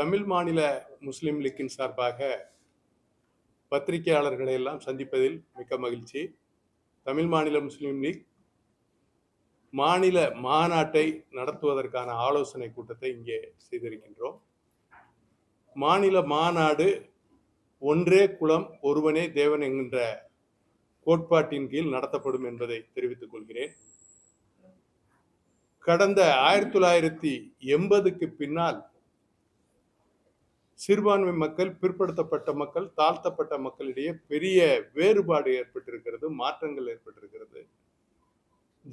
தமிழ் மாநில முஸ்லீம் லீக்கின் சார்பாக பத்திரிகையாளர்களை எல்லாம் சந்திப்பதில் மிக்க மகிழ்ச்சி. தமிழ் மாநில முஸ்லீம் லீக் மாநில மாநாட்டை நடத்துவதற்கான ஆலோசனை கூட்டத்தை இங்கே செய்திருக்கின்றோம். மாநில மாநாடு ஒன்றே குலம் ஒருவனே தேவன் என்கின்ற கோட்பாட்டின் கீழ் நடத்தப்படும் என்பதை தெரிவித்துக் கொள்கிறேன். கடந்த ஆயிரத்தி தொள்ளாயிரத்தி எண்பதுக்கு பின்னால் சிறுபான்மை மக்கள் பிற்படுத்தப்பட்ட மக்கள் தாழ்த்தப்பட்ட மக்களிடையே பெரிய வேறுபாடு ஏற்பட்டிருக்கிறது மாற்றங்கள் ஏற்பட்டிருக்கிறது.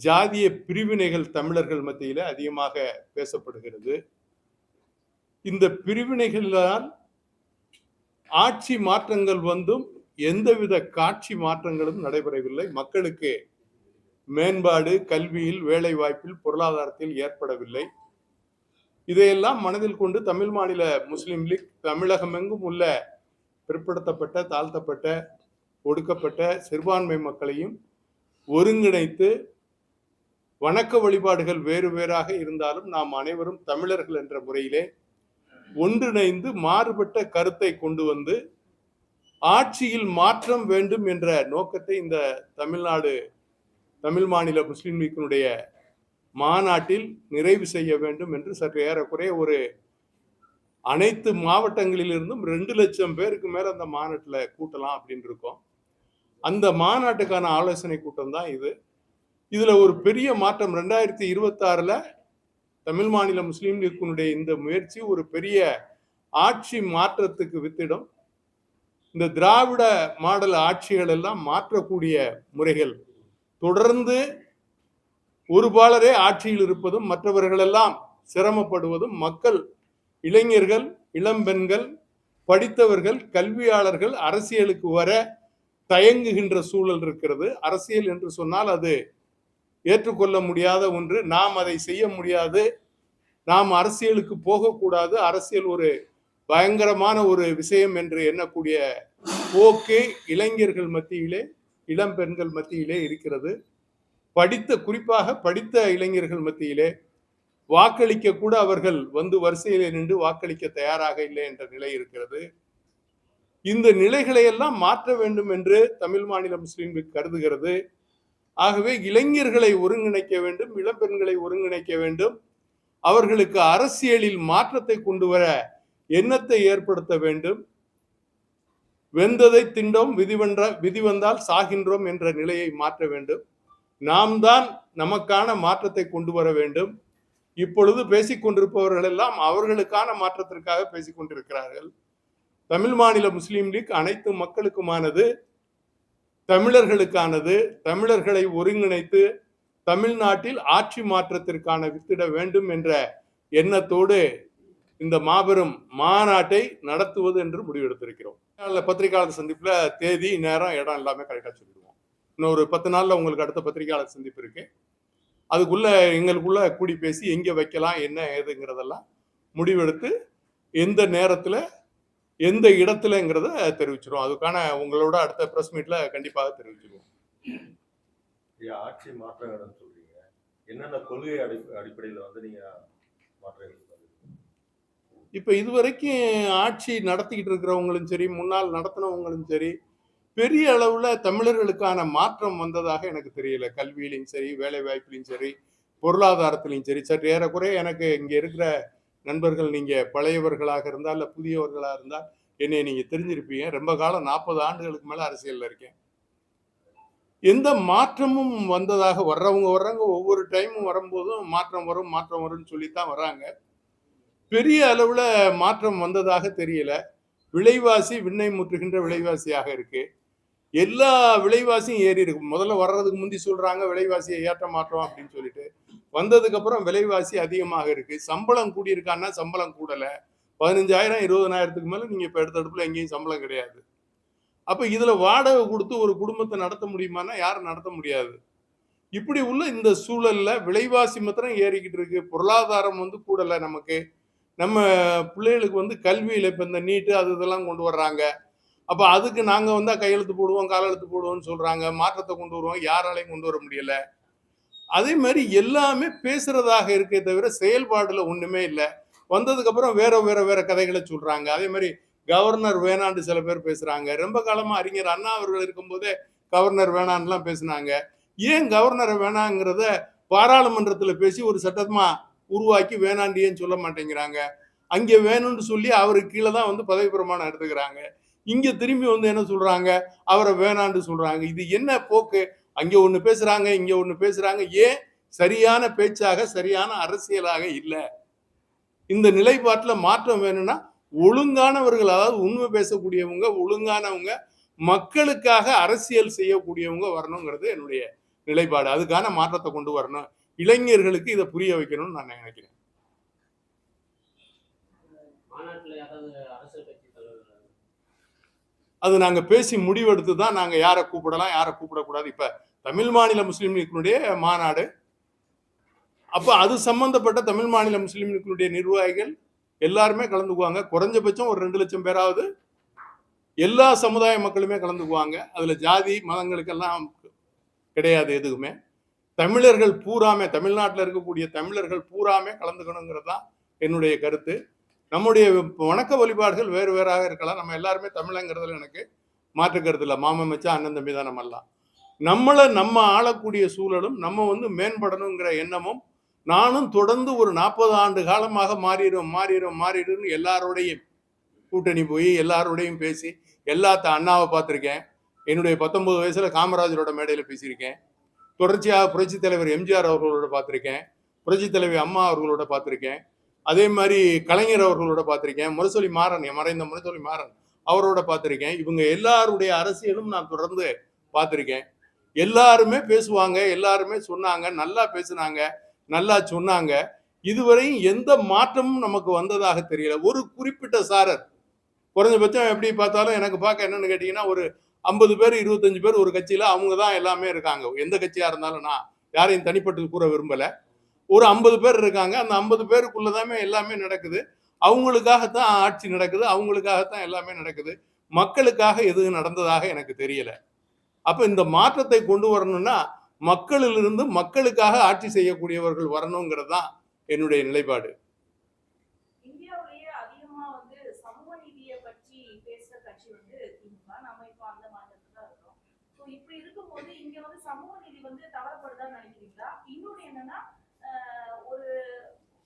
ஜாதிய பிரிவினைகள் தமிழர்கள் மத்தியில் அதிகமாக பேசப்படுகிறது. இந்த பிரிவினைகளால் ஆட்சி மாற்றங்கள் வந்தும் எந்தவித காட்சி மாற்றங்களும் நடைபெறவில்லை. மக்களுக்கு மேம்பாடு கல்வியில் வேலை வாய்ப்பில் பொருளாதாரத்தில் ஏற்படவில்லை. இதையெல்லாம் மனதில் கொண்டு தமிழ் மாநில முஸ்லீம் லீக் தமிழகமெங்கும் உள்ள பிற்படுத்தப்பட்ட தாழ்த்தப்பட்ட ஒடுக்கப்பட்ட சிறுபான்மை மக்களையும் ஒருங்கிணைத்து வணக்க வழிபாடுகள் வேறு வேறாக இருந்தாலும் நாம் அனைவரும் தமிழர்கள் என்ற முறையிலே ஒன்றிணைந்து மாறுபட்ட கருத்தை கொண்டு வந்து ஆட்சியில் மாற்றம் வேண்டும் என்ற நோக்கத்தை இந்த தமிழ்நாடு தமிழ் மாநில முஸ்லிம் லீக்கினுடைய மாநாட்டில் நிறைவு செய்ய வேண்டும் என்று சற்று ஏறக்குறைய ஒரு அனைத்து மாவட்டங்களிலிருந்தும் ரெண்டு லட்சம் பேருக்கு மேலே அந்த மாநாட்டில் கூட்டலாம் அப்படின்னு இருக்கோம். அந்த மாநாட்டுக்கான ஆலோசனை கூட்டம் தான் இது. இதில் ஒரு பெரிய மாற்றம் ரெண்டாயிரத்தி இருபத்தாறில் தமிழ் மாநில முஸ்லீம் லீக்கினுடைய இந்த முயற்சி ஒரு பெரிய ஆட்சி மாற்றத்துக்கு வித்திடும். இந்த திராவிட மாடல் ஆட்சிகள் எல்லாம் மாற்றக்கூடிய முறைகள். தொடர்ந்து ஒரு பாலரே ஆட்சியில் இருப்பதும் மற்றவர்களெல்லாம் சிரமப்படுவதும் மக்கள் இளைஞர்கள் இளம்பெண்கள் படித்தவர்கள் கல்வியாளர்கள் அரசியலுக்கு வர தயங்குகின்ற சூழல் இருக்கிறது. அரசியல் என்று சொன்னால் அது ஏற்றுக்கொள்ள முடியாத ஒன்று. நாம் அதை செய்ய முடியாது. நாம் அரசியலுக்கு போகக்கூடாது. அரசியல் ஒரு பயங்கரமான ஒரு விஷயம் என்று எண்ணக்கூடிய போக்கு இளைஞர்கள் மத்தியிலே இளம் பெண்கள் மத்தியிலே இருக்கிறது. படித்த குறிப்பாக படித்த இளைஞர்கள் மத்தியிலே வாக்களிக்க கூட அவர்கள் வந்து வரிசையில் நின்று வாக்களிக்க தயாராக இல்லை என்ற நிலை இருக்கிறது. இந்த நிலைகளை எல்லாம் மாற்ற வேண்டும் என்று தமிழ் மாநில முஸ்லீம் கருதுகிறது. ஆகவே இளைஞர்களை ஒருங்கிணைக்க வேண்டும் இளம்பெண்களை ஒருங்கிணைக்க வேண்டும். அவர்களுக்கு அரசியலில் மாற்றத்தை கொண்டு வர எண்ணத்தை ஏற்படுத்த வேண்டும். வெந்ததை திண்டோம் விதிவென்ற விதி வந்தால் சாகின்றோம் என்ற நிலையை மாற்ற வேண்டும். நாம் தான் நமக்கான மாற்றத்தை கொண்டு வர வேண்டும். இப்பொழுது பேசிக் கொண்டிருப்பவர்கள் எல்லாம் அவர்களுக்கான மாற்றத்திற்காக பேசிக்கொண்டிருக்கிறார்கள் தமிழ் மாநில முஸ்லீம் லீக் அனைத்து மக்களுக்குமானது தமிழர்களுக்கானது தமிழர்களை ஒருங்கிணைத்து தமிழ்நாட்டில் ஆட்சி மாற்றத்திற்கான வித்திட வேண்டும் என்ற எண்ணத்தோடு இந்த மாபெரும் மாநாட்டை நடத்துவது என்று முடிவெடுத்திருக்கிறோம். பத்திரிகையாளர் சந்திப்பில் தேதி நேரம் இடம் எல்லாமே கரெக்டாக சொல்லிடுவோம். இன்னும் ஒரு பத்து நாள்ல உங்களுக்கு அடுத்த பத்திரிகையாளர் சந்திப்பு இருக்கு. அதுக்குள்ள எங்களுக்குள்ள கூடி பேசி எங்க வைக்கலாம் என்ன ஏதுங்கிறதெல்லாம் முடிவெடுத்து எந்த நேரத்துல எந்த இடத்துலங்கிறத தெரிவிச்சிரும் அதுக்கான உங்களோட அடுத்த பிரஸ் மீட்ல கண்டிப்பாக தெரிவிச்சிருவோம். ஆட்சி மாற்றங்கள் சொல்றீங்க. என்னென்ன கொள்கை அடி அடிப்படையில் வந்து நீங்க மாற்றங்கள் இப்ப இதுவரைக்கும் ஆட்சி நடத்திக்கிட்டு இருக்கிறவங்களும் சரி முன்னால் நடத்தினவங்களும் சரி பெரிய அளவுல தமிழர்களுக்கான மாற்றம் வந்ததாக எனக்கு தெரியல. கல்வியிலையும் சரி வேலை வாய்ப்புலையும் சரி பொருளாதாரத்திலையும் சரி. சற்று ஏறக்குறைய எனக்கு இங்க இருக்கிற நண்பர்கள் நீங்க பழையவர்களாக இருந்தால் இல்ல புதியவர்களா இருந்தால் என்னை நீங்க தெரிஞ்சிருப்பீங்க. ரொம்ப காலம் நாற்பது ஆண்டுகளுக்கு மேல அரசியல்ல இருக்கேன். எந்த மாற்றமும் வந்ததாக வர்றவங்க வர்றவங்க ஒவ்வொரு டைமும் வரும்போதும் மாற்றம் வரும் மாற்றம் வரும்னு சொல்லித்தான் வராங்க பெரிய அளவுல மாற்றம் வந்ததாக தெரியல. விலைவாசி விண்ணை முற்றுகின்ற விலைவாசியாக இருக்குது எல்லா விலைவாசியும் ஏறி இருக்கு. முதல்ல வர்றதுக்கு முந்தி சொல்றாங்க விலைவாசியை ஏற்ற மாட்டோம் அப்படின்னு சொல்லிட்டு. வந்ததுக்கு அப்புறம் விலைவாசி அதிகமாக இருக்கு. சம்பளம் கூடியிருக்கான்னா சம்பளம் கூடலை. பதினஞ்சாயிரம் இருபதனாயிரத்துக்கு மேலே நீங்கள் இப்போ எடுத்தடுப்பில் எங்கேயும் சம்பளம் கிடையாது. அப்போ இதில் வாடகை கொடுத்து ஒரு குடும்பத்தை நடத்த முடியுமானா யாரும் நடத்த முடியாது. இப்படி உள்ள இந்த சூழலில் விலைவாசி மாத்திரம் ஏறிக்கிட்டு இருக்கு. பொருளாதாரம் வந்து கூடலை நமக்கு. நம்ம பிள்ளைகளுக்கு வந்து கல்வியில் இப்போ இந்த நீட்டு அது இதெல்லாம் கொண்டு வர்றாங்க. அப்போ அதுக்கு நாங்கள் வந்து கையெழுத்து போடுவோம் காலெழுத்து போடுவோம்னு சொல்கிறாங்க மாற்றத்தை கொண்டு வருவோம். யாராலையும் கொண்டு வர முடியல. அதே மாதிரி எல்லாமே பேசுறதாக இருக்கே தவிர செயல்பாடுல ஒன்றுமே இல்லை. வந்ததுக்கப்புறம் வேற வேற வேற கதைகளை சொல்றாங்க. அதே மாதிரி கவர்னர் வேணான்னு சில பேர் பேசுறாங்க. ரொம்ப காலமாக அறிஞர் அண்ணா அவர்கள் இருக்கும்போதே கவர்னர் வேணான்னுலாம் பேசுனாங்க. ஏன் கவர்னரை வேணாங்கிறத பாராளுமன்றத்தில் பேசி ஒரு சட்டமா உருவாக்கி வேணாண்டியேன்னு சொல்ல மாட்டேங்கிறாங்க. அங்கே வேணும்னு சொல்லி அவருக்கு கீழே தான் வந்து பதவி பிரமாணம் எடுத்துக்கிறாங்க. இங்கே திரும்பி வந்து என்ன சொல்கிறாங்க அவரை வேணான்னு சொல்கிறாங்க இது என்ன போக்கு? அங்கே ஒன்று பேசுகிறாங்க இங்கே ஒன்று பேசுகிறாங்க ஏன்? சரியான பேச்சாக சரியான அரசியலாக இல்லை. இந்த நிலைப்பாட்டில் மாற்றம் வேணும்னா ஒழுங்கானவர்கள் அதாவது உண்மை பேசக்கூடியவங்க ஒழுங்கானவங்க மக்களுக்காக அரசியல் செய்யக்கூடியவங்க வரணுங்கிறது என்னுடைய நிலைப்பாடு. அதுக்கான மாற்றத்தை கொண்டு வரணும். இளைஞர்களுக்கு இதை புரிய வைக்கணும்னு நான் நினைக்கிறேன் மாநாட்டில் யாராவது அரசியல் கட்சி தலைவர்கள் அது நாங்கள் பேசி முடிவெடுத்து தான் நாங்கள் யாரை கூப்பிடலாம் யாரை கூப்பிடக்கூடாது. இப்போ தமிழ் மாநில முஸ்லீம் லீக்கினுடைய மாநாடு. அப்போ அது சம்பந்தப்பட்ட தமிழ் மாநில முஸ்லீம் லீக்கினுடைய நிர்வாகிகள் எல்லாருமே கலந்துக்குவாங்க. குறைஞ்சபட்சம் ஒரு ரெண்டு லட்சம் பேராவது எல்லா சமுதாய மக்களுமே கலந்துக்குவாங்க. அதில் ஜாதி மதங்களுக்கெல்லாம் கிடையாது எதுவுமே. தமிழர்கள் பூராமே தமிழ்நாட்டில் இருக்கக்கூடிய தமிழர்கள் பூராமே கலந்துக்கணுங்கிறது தான் என்னுடைய கருத்து. நம்முடைய வணக்க வழிபாடுகள் வேறு வேறாக இருக்கலாம். நம்ம எல்லாருமே தமிழங்கிறதுல எனக்கு மாற்றுக்கிறது இல்லை. மாமன் மச்சான் அண்ணன் தம்பி தான் நம்மெல்லாம். நம்மளை நம்ம ஆளக்கூடிய சூழலும் நம்ம வந்து மேம்படணுங்கிற எண்ணமும் நானும் தொடர்ந்து ஒரு நாற்பது ஆண்டு காலமாக மாறிடும் மாறிடும் மாறிடும்னு எல்லாரோடையும் கூட்டணி போய் எல்லாரோடையும் பேசி எல்லாத்த அண்ணாவை பார்த்துருக்கேன். என்னுடைய பத்தொன்பது வயசுல காமராஜரோட மேடையில் பேசியிருக்கேன். தொடர்ச்சியாக புரட்சித் தலைவர் எம்ஜிஆர் அவர்களோட பார்த்துருக்கேன். புரட்சித் தலைவி அம்மா அவர்களோட பார்த்துருக்கேன். அதே மாதிரி கலைஞர் அவர்களோட பார்த்துருக்கேன் முரசொலி மாறன் என் மறைந்த முரசொலி மாறன் அவரோட பார்த்துருக்கேன். இவங்க எல்லாருடைய அரசியலும் நான் தொடர்ந்து பார்த்துருக்கேன். எல்லாருமே பேசுவாங்க எல்லாருமே சொன்னாங்க நல்லா பேசுனாங்க நல்லா சொன்னாங்க. இதுவரையும் எந்த மாற்றமும் நமக்கு வந்ததாக தெரியல. ஒரு குறிப்பிட்ட சாரர் குறைஞ்சபட்சம் எப்படி பார்த்தாலும் எனக்கு பார்க்க என்னன்னு கேட்டீங்கன்னா ஒரு ஐம்பது பேர் இருபத்தஞ்சு பேர் ஒரு கட்சியில் அவங்க தான் எல்லாமே இருக்காங்க. எந்த கட்சியாக இருந்தாலும் நான் யாரையும் தனிப்பட்டு கூற விரும்பலை. ஒரு ஐம்பது பேர் இருக்காங்க. அந்த ஐம்பது பேருக்குள்ளதாமே எல்லாமே நடக்குது. அவங்களுக்காகத்தான் ஆட்சி நடக்குது. அவங்களுக்காகத்தான் எல்லாமே நடக்குது. மக்களுக்காக எதுவும் நடந்ததாக எனக்கு தெரியல. அப்ப இந்த மாற்றத்தை கொண்டு வரணும்னா மக்களிலிருந்து மக்களுக்காக ஆட்சி செய்யக்கூடியவர்கள் வரணுங்கிறது தான் என்னுடைய நிலைப்பாடு இப்படி இருக்கும்போது இங்க வந்து சமூக நீதி வந்து தவறப்படுதான்னு நினைக்கிறீங்களா? இன்னொன்னு என்னன்னா ஆஹ் ஒரு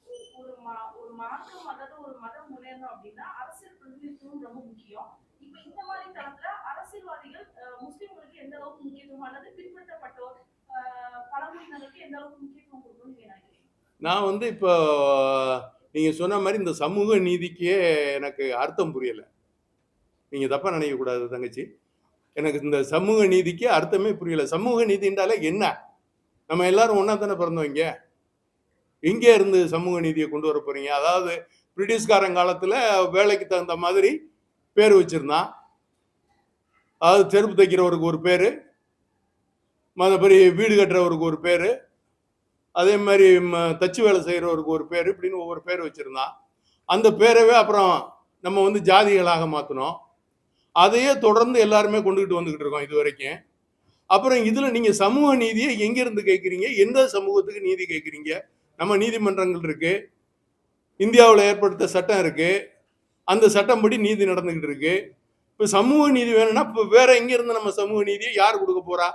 ஒரு- ஒரு மா- ஒரு மாற்றம் அதாவது ஒரு மதம் முன்னேறணும் அப்படின்னா அரசியல் பிரதிநிதித்துவம் ரொம்ப முக்கியம். இப்ப இந்த மாதிரி தளத்துல அரசியல்வாதிகள் முஸ்லிம்களுக்கு எந்த அளவுக்கு முக்கியத்துவம் அல்லது பிற்படுத்தப்பட்டோர் பழங்குடியினருக்கு எந்த அளவுக்கு முக்கியத்துவம் கொடுக்கணும்னு நீங்க நினைக்கிறீங்க? நான் வந்து இப்போ நீங்கள் சொன்ன மாதிரி இந்த சமூக நீதிக்கே எனக்கு அர்த்தம் புரியலை. நீங்கள் தப்பாக நினைக்கக்கூடாது தங்கச்சி. எனக்கு இந்த சமூக நீதிக்கு அர்த்தமே புரியலை. சமூக நீதின்றாலே என்ன? நம்ம எல்லாரும் ஒன்றா தானே பிறந்தோம் இங்க? எங்கே இருந்து சமூக நீதியை கொண்டு வர போறீங்க? அதாவது பிரிட்டிஷ்காரன் காலத்தில் வேலைக்கு தகுந்த மாதிரி பேர் வச்சிருந்தான். அதாவது செருப்பு தைக்கிறவருக்கு ஒரு பேர் மற்றபடி வீடு கட்டுறவருக்கு ஒரு பேர் அதே மாதிரி ம- தச்சு வேலை செய்கிறவருக்கு ஒரு பேர் இப்படின்னு ஒவ்வொரு பேர் வச்சுருந்தான். அந்த பேரவே அப்புறம் நம்ம வந்து ஜாதிகளாக மாற்றினோம் அதையே தொடர்ந்து எல்லாருமே கொண்டுகிட்டு வந்துக்கிட்டு இருக்கோம் இது வரைக்கும் அப்புறம் இதில் நீங்கள் சமூக நீதியை எங்கேருந்து கேட்குறீங்க எந்த சமூகத்துக்கு நீதி கேட்குறீங்க நம்ம நீதிமன்றங்கள் இருக்கு. இந்தியாவில் ஏற்படுத்த சட்டம் இருக்கு. அந்த சட்டம்படி நீதி நடந்துக்கிட்டு இருக்கு. இப்போ சமூக நீதி வேணும்னா இப்போ வேற எங்கேருந்து நம்ம சமூக நீதியை யார் கொடுக்க போறா?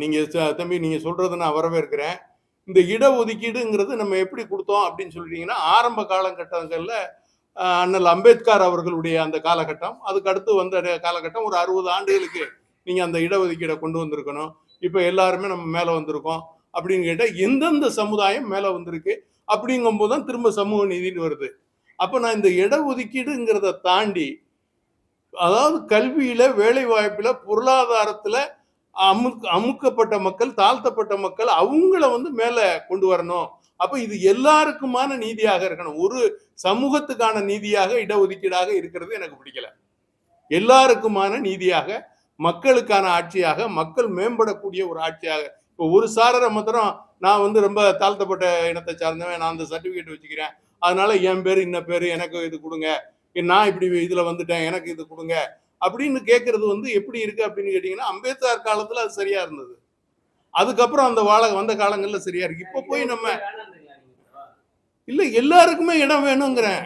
நீங்க தம்பி நீங்க சொல்றதை நான் வரவேற்கிறேன். இந்த இடஒதுக்கீடுங்கிறது நம்ம எப்படி கொடுத்தோம் அப்படின்னு சொல்லிட்டீங்கன்னா ஆரம்ப காலகட்டங்கள்ல அண்ணல் அம்பேத்கர் அவர்களுடைய அந்த காலகட்டம். அதுக்கு அடுத்து வந்த காலகட்டம் ஒரு அறுபது ஆண்டுகளுக்கு நீங்க அந்த இடஒதுக்கீடை கொண்டு வந்திருக்கணும். இப்போ எல்லாருமே நம்ம மேலே வந்திருக்கோம் அப்படின்னு கேட்டால் எந்தெந்த சமுதாயம் மேலே வந்திருக்கு அப்படிங்கும்போது தான் திரும்ப சமூக நீதின்னு வருது. அப்போ நான் இந்த இடஒதுக்கீடுங்கிறத தாண்டி அதாவது கல்வியில் வேலை வாய்ப்பில் பொருளாதாரத்தில் அமுக் அமுக்கப்பட்ட மக்கள் தாழ்த்தப்பட்ட மக்கள் அவங்கள வந்து மேலே கொண்டு வரணும். அப்போ இது எல்லாருக்குமான நீதியாக இருக்கணும். ஒரு சமூகத்துக்கான நீதியாக இடஒதுக்கீடாக இருக்கிறது எனக்கு பிடிக்கல. எல்லாருக்குமான நீதியாக மக்களுக்கான ஆட்சியாக மக்கள் மேம்படக்கூடிய ஒரு ஆட்சியாக. இப்போ ஒரு சாரரை மாத்திரம் நான் வந்து ரொம்ப தாழ்த்தப்பட்ட இனத்தை சார்ந்தவன் நான் அந்த சர்டிபிகேட் வச்சுக்கிறேன். அதனால என் பேர் இன்ன பேர் எனக்கு இது கொடுங்க. நான் இப்படி இதுல வந்துட்டேன் எனக்கு இது கொடுங்க. அப்படின்னு கேட்கறது வந்து எப்படி இருக்கு அப்படின்னு கேட்டீங்கன்னா அம்பேத்கர் காலத்துல அது சரியா இருந்தது. அதுக்கப்புறம் அந்த வாழ வந்த காலங்கள்ல சரியா இருக்கு. இப்போ போய் நம்ம இல்ல எல்லாருக்குமே இடம் வேணுங்கிறேன்.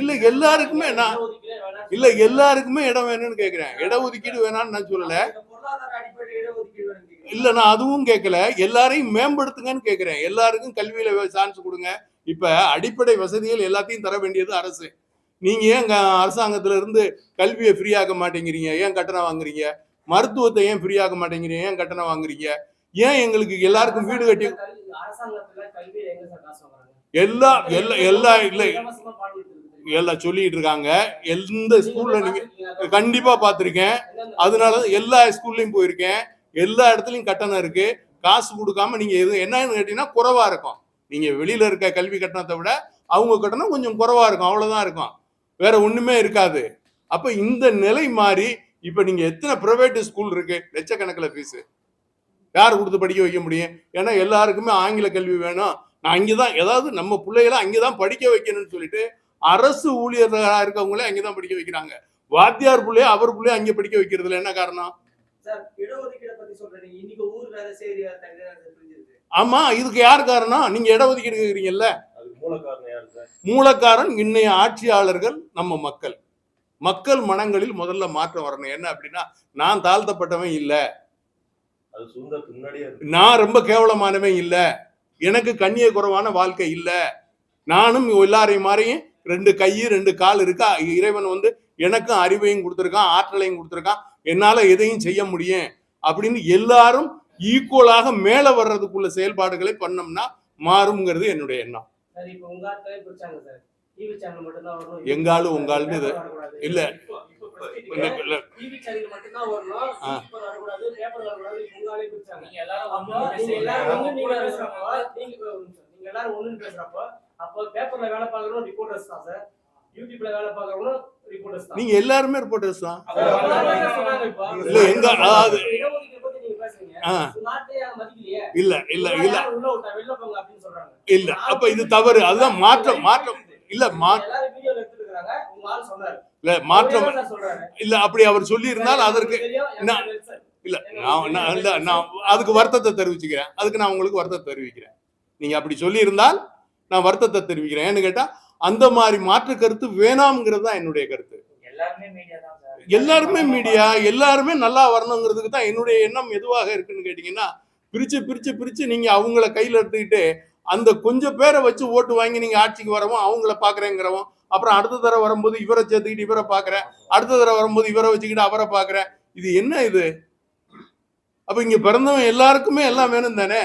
இல்ல எல்லாருக்குமே நான் இல்ல எல்லாருக்குமே இடம் வேணும்னு கேக்குறேன். இடஒதுக்கீடு வேணாம்னு நான் சொல்லல. இல்ல நான் அதுவும் கேட்கல எல்லாரையும் மேம்படுத்துங்கன்னு கேக்குறேன். எல்லாருக்கும் கல்வியில சான்ஸ் கொடுங்க. இப்ப அடிப்படை வசதிகள் எல்லாத்தையும் தர வேண்டியது அரசு. நீங்க ஏன் அரசாங்கத்துல இருந்து கல்வியை ஃப்ரீ ஆக்க மாட்டேங்கிறீங்க? ஏன் கட்டணம் வாங்குறீங்க? மருத்துவத்தை ஏன் ஃப்ரீ ஆக்க மாட்டேங்கிறீங்க? ஏன் கட்டணம் வாங்குறீங்க? ஏன் எங்களுக்கு எல்லாருக்கும் வீடு கட்டி எல்லா எல்லா எல்லா இல்ல. எல்லாம் சொல்லிட்டு இருக்காங்க எந்த ஸ்கூல்ல நீங்க கண்டிப்பா பார்த்திருக்கேன் அதனால தான் எல்லா ஸ்கூல்லையும் போயிருக்கேன். எல்லா இடத்துலயும் கட்டணம் இருக்கு. காசு கொடுக்காம நீங்க எது என்னன்னு கேட்டீங்கன்னா குறவா இருக்கும். நீங்க வெளியில இருக்க கல்வி கட்டணத்தை விட அவங்க கட்டணம் கொஞ்சம் குறவா இருக்கும். அவ்வளவுதான் இருக்கும். வேற ஒண்ணுமே இருக்காது. அப்ப இந்த நிலை மாறி இப்ப நீங்க எத்தனை பிரைவேட் ஸ்கூல் இருக்கு? லட்சக்கணக்கில் ஃபீஸ் யார் கொடுத்து படிக்க வைக்க முடியும்? ஏன்னா எல்லாருக்குமே ஆங்கில கல்வி வேணும். நான் அங்கேதான் ஏதாவது நம்ம பிள்ளைகளை அங்கேதான் படிக்க வைக்கணும்னு சொல்லிட்டு அரசு ஊழியர்களா இருக்கவங்களே அங்கேதான் படிக்க வைக்கிறாங்க. வாத்தியார் பிள்ளைய அவர் பிள்ளைய அங்கே படிக்க வைக்கிறதுல என்ன காரணம்? தனி ஆமா இதுக்கு யார் காரணம்? நீங்க இடஒதுக்கீடு கேக்குறீங்கல்ல? அதுக்கு மூல காரணம் யாரு சார்? மூலக்காரன் இன்னைய ஆட்சியாளர்கள் நம்ம மக்கள். மக்கள் மனங்களில் முதல்ல மாற்றம் வரணும். என்ன அப்படின்னா நான் தாழ்த்தப்பட்டவன் இல்ல. அது சுதந்திரத்துக்கு முன்னாடியே இருக்கு. நான் ரொம்ப கேவலமானவன் இல்ல. எனக்கு கண்ணிய குறைவான வாழ்க்கை இல்ல. நானும் எல்லாரையும் மாதிரியும் ரெண்டு கை ரெண்டு கால் இருக்கா? இறைவன் வந்து எனக்கும் அறிவையும் கொடுத்துருக்கான் ஆற்றலையும் கொடுத்துருக்கான். என்னால எதையும் செய்ய முடியும் அப்படின்னு எல்லாரும் ஈக்குவலாக மேல வர்றதுக்குள்ள செயல்பாடுகளை பண்ணோம்னா மாறுங்கிறது என்னுடைய எண்ணம். சார் இப்போ உங்க ஆட்களே பிடிச்சாங்க சார். டிவி சேனல் மட்டும் தான் வரணும். எங்க ஆளு, உங்க ஆளுன்னு இது- இல்ல. எல்லாரும் அப்போ பேப்பர்ல வேலை பார்க்கறவங்க ரிப்போர்ட்டர்ஸ் தான் சார். யூடியூப்ல வேலை பார்க்கறவங்க ரிப்போர்ட்டர்ஸ் தான். நீங்க எல்லாருமே ரிப்போர்ட்டர்ஸ் தான்? இல்ல, எங்க- அதாவது- இல்ல இல்ல இல்ல. இல்ல அப்ப இது தவறு. அதுதான் மாற்றம் மாற்றம். இல்ல இல்ல மாற்றம். இல்ல அப்படி அவர் சொல்லி இருந்தால் அதற்கு. இல்ல நான் நான் இல்ல நான் அதுக்கு வருத்தத்தை தெரிவிச்சுக்கிறேன். அதுக்கு நான் உங்களுக்கு வருத்தத்தை தெரிவிக்கிறேன். நீங்க அப்படி சொல்லி இருந்தால் நான் வருத்தத்தை தெரிவிக்கிறேன். ஏன்னு கேட்டா அந்த மாதிரி மாற்று கருத்து வேணாம்ங்கிறது தான் என்னுடைய கருத்து. எல்லாருமே மீடியா எல்லாருமே நல்லா வரணுங்கிறதுக்கு தான் என்னுடைய எண்ணம் எதுவாக இருக்குன்னு கேட்டீங்கன்னா பிரிச்சு பிரிச்சு பிரிச்சு நீங்க அவங்கள கையில எடுத்துக்கிட்டு அந்த கொஞ்சம் பேரை வச்சு ஓட்டு வாங்கி நீங்க ஆட்சிக்கு வரவும் அவங்கள பாக்குறேங்கிறவும் அப்புறம் அடுத்த தடவை வரும்போது இவரை சேர்த்துக்கிட்டு இவரை பாக்குறேன். அடுத்த தடவை வரும்போது இவரை வச்சுக்கிட்டு அவரை பாக்குறேன். இது என்ன இது? அப்ப இங்க பிறந்தவன் எல்லாருக்குமே எல்லாம் வேணும் தானே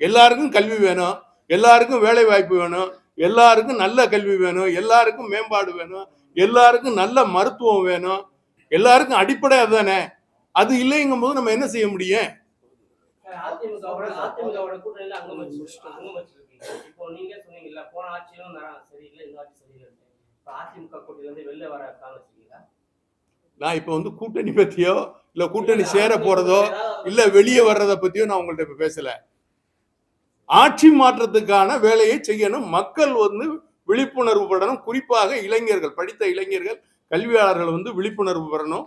எல்லாருக்கும் கல்வி வேணும். எல்லாருக்கும் வேலை வாய்ப்பு வேணும். எல்லாருக்கும் நல்ல கல்வி வேணும். எல்லாருக்கும் மேம்பாடு வேணும். எல்லாருக்கும் நல்ல மருத்துவம் வேணும். எல்லாருக்கும் அடிப்படை அதுதானே. அது இல்லைங்கும் போது நம்ம என்ன செய்ய முடியும்? நான் இப்ப வந்து கூட்டணி பத்தியோ இல்ல கூட்டணி சேர போறதோ இல்ல வெளியே வர்றத பத்தியோ நான் உங்கள்ட்ட இப்ப பேசல. ஆட்சி மாற்றத்துக்கான வேலையை செய்யணும். மக்கள் வந்து விழிப்புணர்வு பெறணும். குறிப்பாக இளைஞர்கள் படித்த இளைஞர்கள் கல்வியாளர்கள் வந்து விழிப்புணர்வு பெறணும்.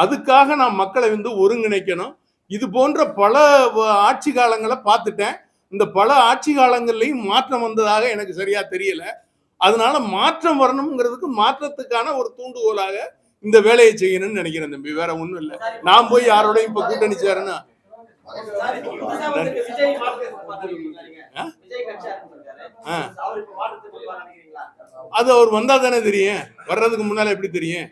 அதுக்காக நான் மக்களை வந்து ஒருங்கிணைக்கணும். இது போன்ற பல வ- ஆட்சி காலங்களை பார்த்துட்டேன். இந்த பல ஆட்சி காலங்கள்லையும் மாற்றம் வந்ததாக எனக்கு சரியா தெரியல. அதனால மாற்றம் வரணுங்கிறதுக்கு மாற்றத்துக்கான ஒரு தூண்டுகோலாக இந்த வேலையை செய்யணும்னு நினைக்கிறேன் தம்பி. வேற ஒன்றும் இல்லை. நான் போய் யாரோடையும் இப்போ கூட்டணி சேரணும் அது அவர் வந்தா தானே தெரியும் வர்றதுக்கு முன்னால எப்படி தெரியும்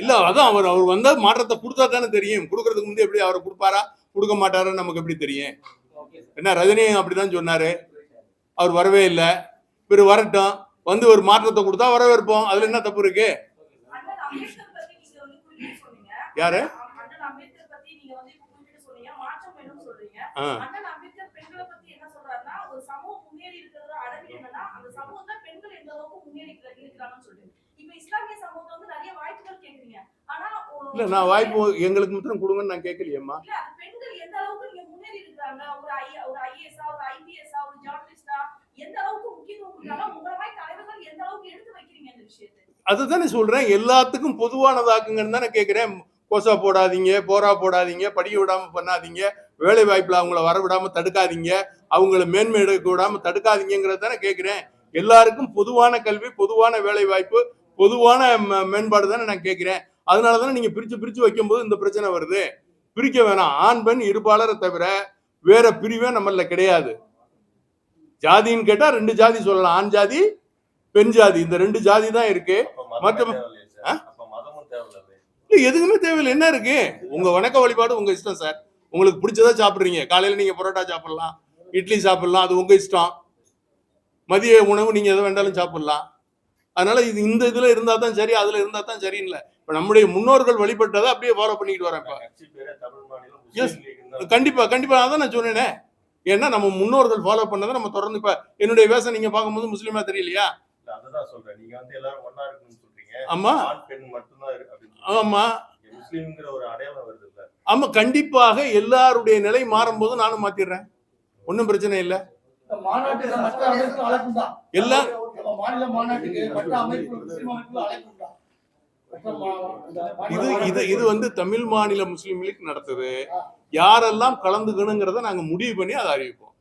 இல்ல அதான் அவர் அவர் வந்தா மாற்றத்தை கொடுத்தா தானே தெரியும் கொடுக்கறதுக்கு முந்தைய எப்படி அவர் கொடுப்பாரா கொடுக்க மாட்டாரா நமக்கு எப்படி தெரியும். என்ன ரஜினியும் அப்படிதான் சொன்னாரு அவர் வரவே இல்லை இவர் வரட்டும் வந்து ஒரு மாற்றத்தை கொடுத்தா வரவேற்போம் அதுல என்ன தப்பு இருக்கு யாரு? இல்ல நான் வாய்ப்பு எங்களுக்கு மாத்திரம் கொடுங்கன்னு நான் கேட்கலையேம்மா அதுதானே சொல்றேன் எல்லாத்துக்கும் பொதுவானதாக்குங்கன்னு தானே கேட்கிறேன் கோசா போடாதீங்க போரா போடாதீங்க படிக்க விடாம பண்ணாதீங்க. வேலை வாய்ப்புல அவங்கள வர விடாம தடுக்காதீங்க. அவங்கள மேன்மை எடுக்க விடாம தடுக்காதீங்கிறத தானே கேட்கிறேன் எல்லாருக்கும் பொதுவான கல்வி பொதுவான வேலை வாய்ப்பு பொதுவான மேம்பாடு தானே நான் கேட்கிறேன் அதனால தானே நீங்க பிரிச்சு பிரிச்சு வைக்கும்போது இந்த பிரச்சனை வருது. பிரிக்க வேணாம். ஆண் பெண் இருபாலரை தவிர வேற பிரிவே நம்மள கிடையாது. ஜாதின்னு கேட்டா ரெண்டு ஜாதி சொல்லலாம். ஆண் ஜாதி பெண் ஜாதி. இந்த ரெண்டு ஜாதி தான் இருக்கு. இல்ல, எதுக்குமே தேவையில்லை. என்ன இருக்கு? உங்க வணக்க வழிபாடு உங்க இஷ்டம் சார். உங்களுக்கு பிடிச்சதா சாப்பிடுறீங்க. காலையில நீங்க பரோட்டா சாப்பிடலாம். இட்லி சாப்பிடலாம். அது உங்க இஷ்டம். மதிய உணவு நீங்க எதை வேண்டாலும் சாப்பிடலாம். அதனால இது இந்த இதுல இருந்தா தான் சரி அதுல இருந்தா தான் சரின்னு இல்ல. இப்ப நம்முடைய முன்னோர்கள் வழிபட்டதை அப்படியே ஃபாலோ பண்ணிட்டு வரேன் இப்ப. கட்சி பேரே தமிழ் மாநிலம் Yes. முஸ்லீம் லீக்னு தான் கண்டிப்பா கண்டிப்பா. அதான் நான் சொன்னேனே. ஏன்னா நம்ம முன்னோர்கள் ஃபாலோ பண்ணதை நம்ம தொடர்ந்து இப்ப என்னுடைய வேஷம் நீங்க பார்க்கும்போது முஸ்லீமா தெரியலையா? அதுதான் சொல்றேன். நீங்க வந்து எல்லாரும் ஒண்ணா இருக்கணும்னு சொல்றீங்க. ஆமா. பெண் மட்டும்தான் இருக்கு அப்படின்னு ஆமா. முஸ்லீம்ங்கிற ஒரு அடையாளம் வருது. ஆமா கண்டிப்பாக எல்லாருடைய நிலை மாறும்போது நானும் மாத்திடுறேன். ஒன்றும் பிரச்சனை இல்லை. எல்லாம் இது இது இது வந்து தமிழ் மாநில முஸ்லீம் லீக் நடத்துது. யாரெல்லாம் கலந்துக்கணுங்கிறத நாங்க முடிவு பண்ணி அதை அறிவிப்போம்.